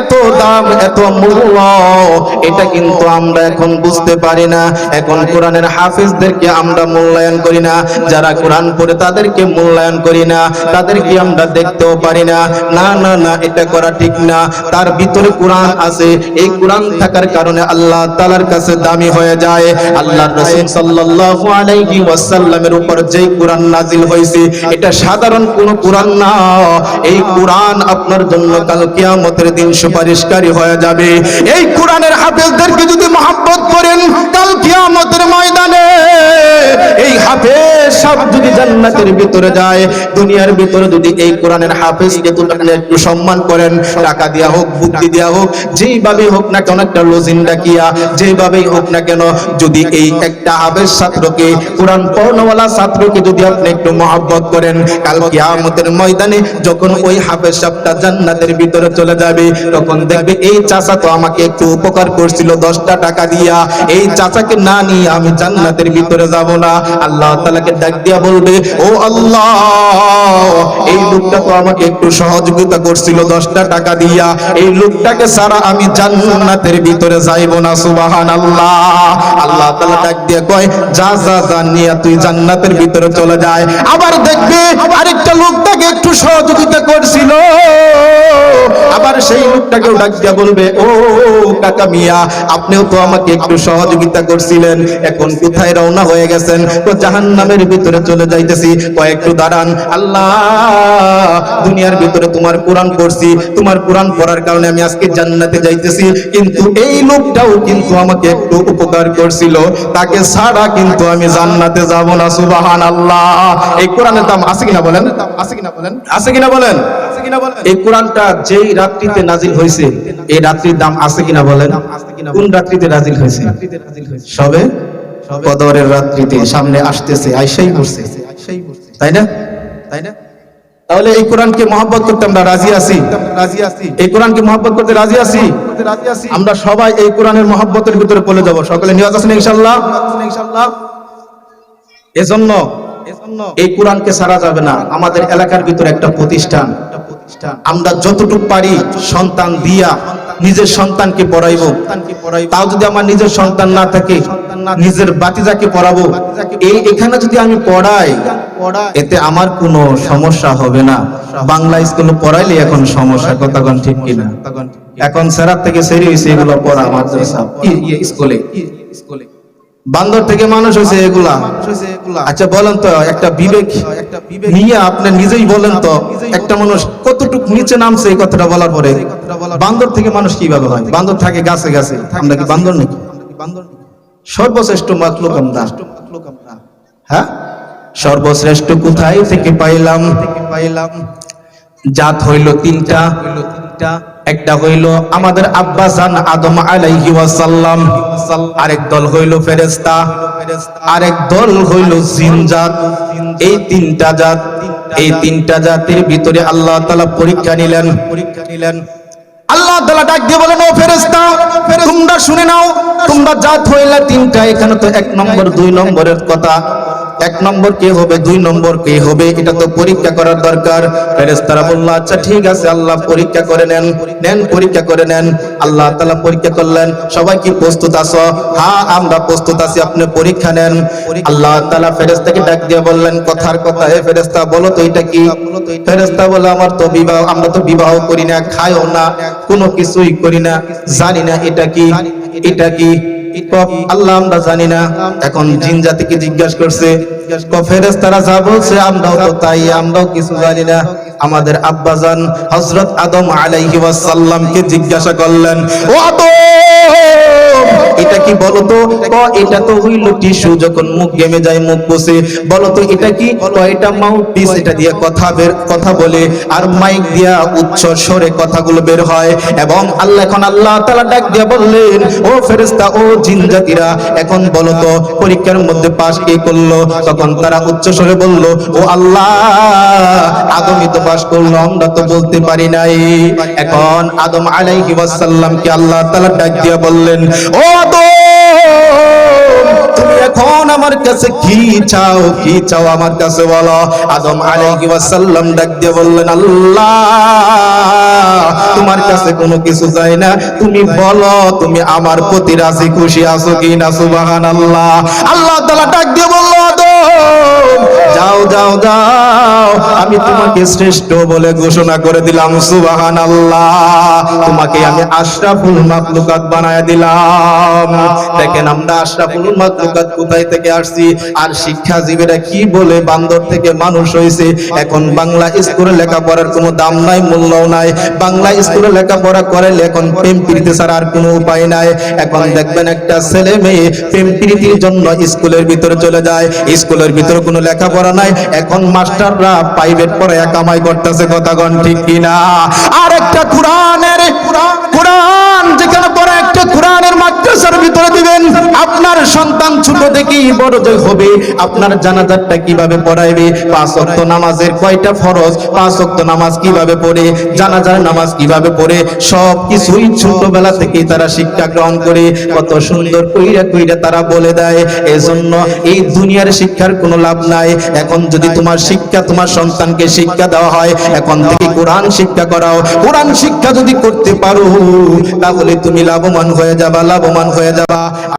এত দাম, এত মূল্য, এটা কিন্তু আমরা এখন বুঝতে পারি না। এখন কোরআনের হাফিজদেরকে আমরা মূল্যায়ন করি না। যারা কোরআন পড়ে তাদেরকে মূল্যায়ন করি না। তাদেরকে আমরা দেখতেও পারি না। না না না, এটা করা ঠিক না। তার ভিতরে কোরআন আছে। এই কোরআন থাকার কারণে আল্লাহ তাআলার কাছে দামি হয়ে যায়। আল্লাহর রাসূল আলাইহি ওয়াসাল্লামের উপর যেই কোরআন নাজিল হয়েছে, এটা সাধারণ কোন কোরআন না। এই কোরআন আপনার জন্য কাল কিয়ামতের দিন সুপারিশকারী হয়ে যাবে। এই কোরআনের হাফেজদেরকে যদি মহব্বত করেন, কাল কিয়ামতের ময়দানে এই হাফেজ সব যদি জান্নাতের ভিতরে যায়, দুনিয়ার ভিতরে যদি এই কোরআনের হাফেজকে তো একটু সম্মান করেন, টাকা দেয়া হোক, বুদ্ধি দেয়া হোক যেইভাবে হোক না কেন, একটা লজিন ডাকিয়া যেভাবেই হোক না কেন, যদি এই একটা হাফেজ ছাত্রকে, কোরআন পড়নওয়ালা ছাত্রকে যদি আপনি একটু মহাব্বত করেন, কাল কিয়ামতের ময়দানে যখন ওই হাফেজ সাহেবটা জান্নাতের ভিতরে চলে যাবে তখন দেখবে এই চাচা তো আমাকে একটু উপকার করছিল, দশটা টাকা দিয়া। এই চাচাকে না নিয়ে আমি জান্নাতের ভিতরে যাব না। আল্লাহ তালাকে ডাক দিয়া বলবে, ও আল্লাহ, এই লোকটা তো আমাকে একটু সহযোগিতা করছিল দশটা টাকা দিয়া। এই লোকটাকে সারা আমি জান্নাতের ভিতরে যাইব না সুবাহান আল্লাহ আল্লাহ ডাক দিয়া কয়, যা যা যা, নিয়ে তুই জান্নাতের ভিতরে চলে যায়। আবার দেখবে, আরেকটা লোক তাকে একটু সহযোগিতা করছিল। আবার সেই লোকটাকেও ডাক দিয়া বলবে, ও, কাকা মিয়া, আপনিও তো আমাকে একটু সহযোগিতা করছিলেন। এখন কোথায় রওনা হয়ে গেছেন? তো জাহান্নামের ভিতরে চলে যাইতেছি। কয়েকটু দাঁড়ান, আল্লাহ, দুনিয়ার ভিতরে তোমার কোরআন পড়ছি। তোমার কোরআন পড়ার কারণে আমি আজকে জান্নাতে যাইতেছি। কিন্তু এই লোকটাও কিন্তু আমাকে একটু উপকার করছিল। তাকে ছাড়া কিন্তু আমি জান্নাতে যাব না সুবাহান আল্লাহ এই কোরআনের দাম আছে কিনা বলেন? আছে কিনা বলেন? আছে কিনা বলেন এই কোরআনটা যেই রাত্রিতে নাজিল হয়েছে, এই রাত্রির দাম আছে কিনা বলেন? কোন রাত্রিতে নাজিল হয়েছে? সবে? কদরের রাত্রিতে সামনে আসতেছে, আইসাই পড়ছে। তাই না তাই না? তাহলে এই কোরআনকে মহব্বত করতে আমরা রাজি আছি? এই কোরআনকে মহব্বত করতে রাজি আছি? আমরা সবাই এই কোরআনের মহব্বতের ভিতরে পড়ে যাব। সকলে নিয়াজ আছেন ইনশাআল্লাহ? এজন্য এই কোরআনকে সারা যাবে না। আমাদের এলাকার ভিতরে একটা প্রতিষ্ঠান। আমরা যতটুকু পারি সন্তান দিয়া নিজের সন্তানকে পড়াইবো। তাও যদি আমার নিজের সন্তান না থাকে নিজের বাতিজাকে পড়াবো এই এখানে যদি আমি পড়াই এতে আমার কোনো সমস্যা হবে না। বাংলা স্কুলে পড়াইলে এখন সমস্যা কোন ঠিক কিনা? এখন সেরার থেকে সেরি হয়েছে এগুলো পড়া ই- স্কুলে? স্কুলে? বান্দর থেকে মানুষ হয়েছে এগুলা। আচ্ছা বলেন তো একটা বিবেক নিয়ে আপনি নিজেই বলেন তো একটা মানুষ কতটুকু নিচে নামছে এই কথাটা বলার পরে? বান্দর থেকে মানুষ কীভাবে হয়? বান্দর থাকে গাছে গাছে। আমরা কি বান্দর নাকি? সর্বশ্রেষ্ঠ মাকলুক আমরা। হ্যাঁ? সর্বশ্রেষ্ঠ কোথায় থেকে পাইলাম? থেকে পাইলাম জাত হইল তিনটা। একটা হইল আমাদের আব্বা জান আদম আলাইহি ওয়াসাল্লাম। আরেক দল হইল ফেরেশতা। আরেক দল হইল জিন জাত। এই তিনটা জাত এই তিনটা জাতির ভিতরে আল্লাহ তাআলা পরীক্ষা নিলেন। পরীক্ষা নিলেন। আল্লাহ তাআলা ডাক দিয়ে বলেন ও ফেরেশতা তোমরা শুনে নাও তোমরা জাত হইলে তিনটা, এখানে তো এক নম্বর, দুই নম্বরের কথা। এক নম্বর কে হবে, দুই নম্বর কে হবে, এটা তো পরীক্ষা করার দরকার। ফেরেশতারা বলল আচ্ছা ঠিক আছে, আল্লাহ পরীক্ষা করে নেন নেন, পরীক্ষা করে নেন। আল্লাহ তাআলা পরীক্ষা করলেন। সবাই কি প্রস্তুত আছো? হ্যাঁ আমরা প্রস্তুত আছি, আপনি পরীক্ষা নেন। আল্লাহ তাআলা ফেরেশতাকে ডাক দিয়ে বললেন, কথার কথা হে ফেরেশতা, বলো তো এটা কি? ফেরেশতা বলে আমার তো বিবাহ, আমরা তো বিবাহ করি না, খাইও না, কোনো কিছুই করি না, জানি না এটা কি। এটা কি? আল্লাহ আমরা জানি না। এখন জিন জাতিকে জিজ্ঞাসা করছে ফেরেশতারা যা বলছে, আমরাও তো তাই, আমরাও কিছু জানি না। আমাদের আব্বাজান হজরত আদম আলাইহি ওয়াসাল্লামকে জিজ্ঞাসা করলেন, ও আদম এটা কি বলতো? ক এটা তো হইল টিস্যু যখন মুখ গেমে যায় মুখ বসে। বলতো এটা কি ক এটা মাউথ পিস এটা দিয়ে কথা বের কথা বলে আর মাইক দিয়া উচ্চ স্বরে কথাগুলো বের হয়। এবং আল্লাহ এখন আল্লাহ তাআলা ডাক দিয়া বললেন ও ফেরেশতা ও জিন জাতিরা এখন বলো তো পরীক্ষার মধ্যে পাস কে করল? তখন তারা উচ্চ স্বরে বলল ও আল্লাহ আদমই তো পাস করল আমরা তো বলতে পারি নাই। এখন আদম আলাইহি ওয়াসাল্লামকে আল্লাহ তাআলা ডাক দিয়া বললেন ও আমার আল্লাহ, তোমার কাছে কোনো কিছু চাই না। তুমি বলো, তুমি আমার প্রতি রাজি, খুশি আছো কি না সুবহানাল্লাহ। আল্লাহ তাআলা ডাক দিয়ে বলল, আদম, যাও যাও যাও। আমি তোমাকে শ্রেষ্ঠ বলে ঘোষণা করে দিলাম সুবাহান আল্লাহ তোমাকে আমি আশরাফুল মাকলুকাত বানায় দিলাম। দেখেন আমরা আশরাফুল মাকলুকাত কোথায় থেকে আসছি? আর শিক্ষাজীবীরা কি বলে বান্দর থেকে মানুষ হয়েছে? এখন বাংলা স্কুলে লেখাপড়ার কোনো দাম নাই, মূল্যও নাই। বাংলা স্কুলে লেখাপড়া করাইলে এখন প্রেম প্রীতি ছাড়া আর কোনো উপায় নাই। এখন দেখবেন একটা ছেলে মেয়ে প্রেম প্রীতির জন্য স্কুলের ভিতরে চলে যায়। স্কুলের ভিতরে কোনো লেখাপড়া নাই। এখন মাস্টাররা প্রাইভেট করে একামাই করতেছে কথা গণ ঠিক কিনা? আর একটা কোরআনের, কোরআন যেখানে পরে একটা কোরআনের মাদ্রাসার ভিতরে দিবেন আপনার সন্তান ছোট থেকেই বড় যে হবে, আপনার জানাজারটা কীভাবে পড়াইবে? পাঁচ ওয়াক্ত নামাজের কয়টা ফরজ? পাঁচ ওয়াক্ত নামাজ কীভাবে পড়ে? জানাজার নামাজ কীভাবে পড়ে? সব কিছুই ছোটবেলা থেকেই তারা শিক্ষা গ্রহণ করে। কত সুন্দর কইরা কইরা তারা বলে দেয়, এজন্য এই দুনিয়ার শিক্ষার কোনো লাভ নাই। এখন যদি তোমার শিক্ষা তোমার সন্তানকে শিক্ষা দেওয়া হয়, এখন থেকে কোরআন শিক্ষা করাও। কোরআন শিক্ষা যদি করতে পারো, তাহলে তুমি লাভবান হয়ে যাবা, লাভবান হয়ে যাবা।